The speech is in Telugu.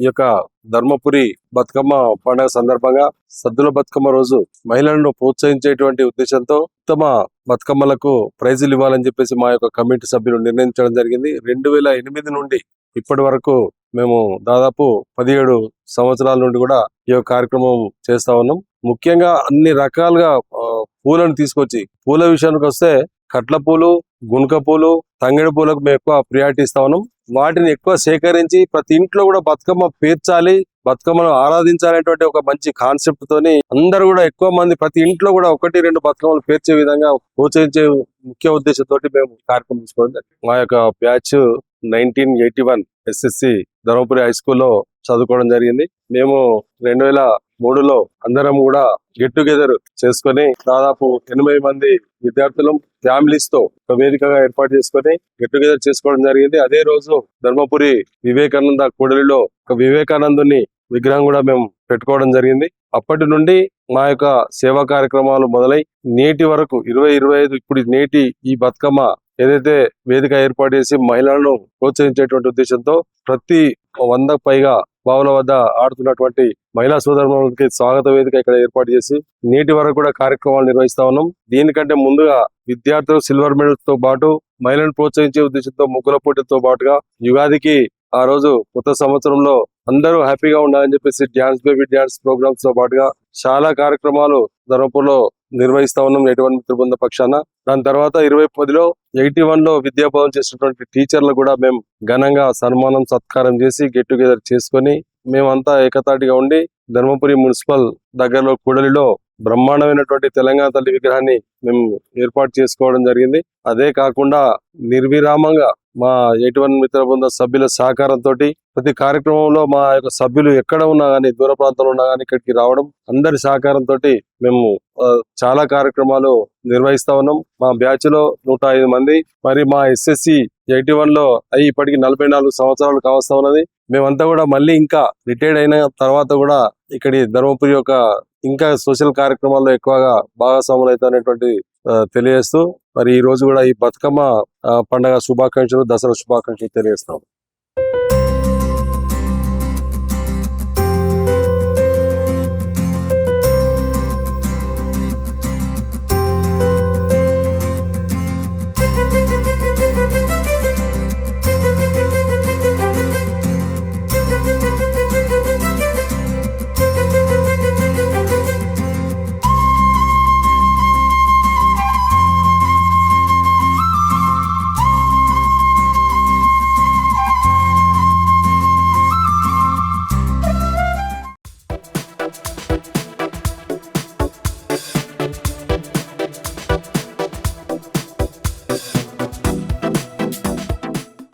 ఈ యొక్క ధర్మపురి బతుకమ్మ పండుగ సందర్భంగా సద్దుల బతుకమ్మ రోజు మహిళలను ప్రోత్సహించేటువంటి ఉద్దేశంతో ఉత్తమ బతుకమ్మలకు ప్రైజులు ఇవ్వాలని చెప్పేసి మా యొక్క కమిటీ సభ్యులు నిర్ణయించడం జరిగింది. రెండు వేల ఎనిమిది నుండి ఇప్పటి వరకు మేము దాదాపు పదిహేడు సంవత్సరాల నుండి కూడా ఈ యొక్క కార్యక్రమం చేస్తా ఉన్నాం. ముఖ్యంగా అన్ని రకాలుగా పూలను తీసుకొచ్చి పూల విషయానికి వస్తే కట్ల పూలు గునుక పూలు తంగిడి పూలకు మేము ఎక్కువ ప్రియారిటీ ఇస్తా ఉన్నాం. వాటిని ఎక్కువ సేకరించి ప్రతి ఇంట్లో కూడా బతుకమ్మ పేర్చాలి బతుకమ్మను ఆరాధించాలనేటువంటి ఒక మంచి కాన్సెప్ట్ తోని అందరూ కూడా ఎక్కువ మంది ప్రతి ఇంట్లో కూడా ఒకటి రెండు బతుకమ్మలు పేర్చే విధంగా ప్రోత్సహించే ముఖ్య ఉద్దేశంతో మేము కార్యక్రమం తీసుకోవడం మా యొక్క batch nineteen eighty one S S C Dharmapuri high స్కూల్లో చదువుకోవడం జరిగింది. మేము రెండు వేల మూడులో అందరం కూడా గెట్ టుగెదర్ చేసుకొని దాదాపు ఎనభై మంది విద్యార్థులు ఫ్యామిలీస్తో ఒక వేదికగా ఏర్పాటు చేసుకొని గెట్ టుగెదర్ చేసుకోవడం జరిగింది. అదే రోజు ధర్మపురి వివేకానంద కూడలిలో ఒక వివేకానందుని విగ్రహం కూడా మేము పెట్టుకోవడం జరిగింది. అప్పటి నుండి మా యొక్క సేవా కార్యక్రమాలు మొదలై నేటి వరకు ఇరవై ఇరవై ఐదు ఇప్పుడు నేటి ఈ బతుకమ్మ ఏదైతే వేదిక ఏర్పాటు చేసి మహిళలను ప్రోత్సహించేటువంటి ఉద్దేశంతో ప్రతి వందకు పైగా బావుల వద్ద ఆడుతున్నటువంటి మహిళా సోదరులకి స్వాగత వేదిక ఇక్కడ ఏర్పాటు చేసి నేటి వరకు కూడా కార్యక్రమాలు నిర్వహిస్తా ఉన్నాం. దీనికంటే ముందుగా విద్యార్థులు సిల్వర్ మెడల్స్తో పాటు మహిళలను ప్రోత్సహించే ఉద్దేశంతో ముగ్గుల పోటీతో పాటుగా యుగాదికి ఆ రోజు కొత్త సంవత్సరంలో అందరూ హ్యాపీగా ఉండాలని చెప్పేసి డ్యాన్స్ బేబీ డ్యాన్స్ ప్రోగ్రామ్స్తో పాటుగా చాలా కార్యక్రమాలు ధర్మపూర్లో నిర్వహిస్తా ఉన్నాం ఎటువంటి మిత్ర బృంద పక్షాన. దాని తర్వాత ఇరవై పదిలో ఎయిటీ వన్లో విద్యాభవన్ చేసినటువంటి టీచర్లు కూడా మేము ఘనంగా సన్మానం సత్కారం చేసి గెట్ టుగెదర్ చేసుకొని మేమంతా ఏకతాటిగా ఉండి ధర్మపురి మున్సిపల్ దగ్గరలో కూడలిలో బ్రహ్మాండమైనటువంటి తెలంగాణ తల్లి విగ్రహాన్ని మేము ఏర్పాటు చేసుకోవడం జరిగింది. అదే కాకుండా నిర్విరామంగా మా ఎటువంటి మిత్ర బృంద సభ్యుల సహకారంతో ప్రతి కార్యక్రమంలో మా యొక్క సభ్యులు ఎక్కడ ఉన్నా గానీ దూర ప్రాంతంలో ఉన్నా గానీ ఇక్కడికి రావడం అందరి సహకారంతో మేము చాలా కార్యక్రమాలు నిర్వహిస్తా ఉన్నాం. మా బ్యాచ్లో నూట ఐదు మంది మరి మా ఎస్ఎస్సి ఎయిటీ వన్లో అయ్యి ఇప్పటికి నలభై నాలుగు సంవత్సరాలు కావస్తా ఉన్నది. మేమంతా కూడా మళ్ళీ ఇంకా రిటైర్డ్ అయిన తర్వాత కూడా ఇక్కడి ధర్మపురి యొక్క ఇంకా సోషల్ కార్యక్రమాల్లో ఎక్కువగా భాగస్వాములు అవుతున్నటువంటి తెలియజేస్తూ మరి ఈ రోజు కూడా ఈ బతుకమ్మ ఆ, పండగ శుభాకాంక్షలు దసరా శుభాకాంక్షలు తెలియజేస్తాం